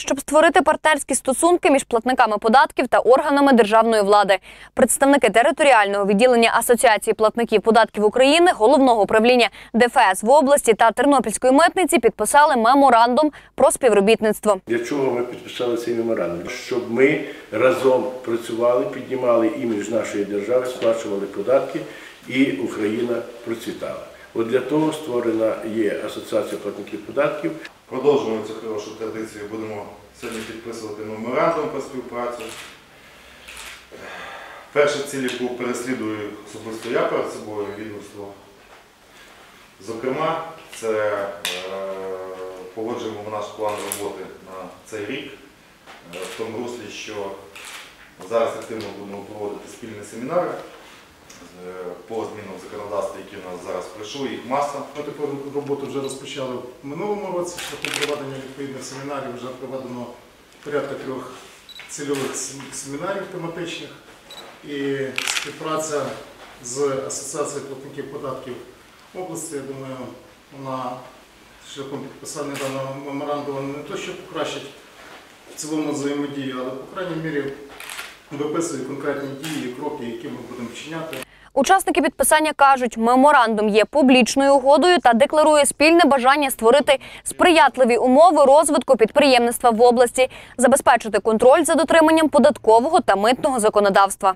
щоб створити партнерські стосунки між платниками податків та органами державної влади. Представники територіального відділення Асоціації платників податків України, головного управління ДФС в області та Тернопільської митниці підписали меморандум про співробітництво. Для чого ми підписали цей меморандум? Щоб ми разом працювали, піднімали імідж нашої держави, сплачували податки, і Україна процвітала. От для того створена є Асоціація платників податків. Продовжуємо цю хорошу традицію. Будемо сьогодні підписувати меморандум про співпрацю. Перша ціль, яку переслідую особисто я перед собою відомство. Зокрема, це е, погоджуємо наш план роботи на цей рік е, в тому руслі, що зараз активно будемо проводити спільні семінари по змінам в законодавстві, які у нас зараз прийшли, їх маса. Ми таку роботу вже розпочали в минулому році. Шляхом проведення відповідних семінарів вже проведено порядка трьох цільових семінарів тематичних. І співпраця з Асоціацією платників податків області, я думаю, вона шляхом підписання даного меморандуму не то, що покращить в цілому взаємодію, але, по крайній мірі, виписує конкретні дії і кроки, які ми будемо вчиняти. Учасники підписання кажуть, меморандум є публічною угодою та декларує спільне бажання створити сприятливі умови розвитку підприємництва в області, забезпечити контроль за дотриманням податкового та митного законодавства.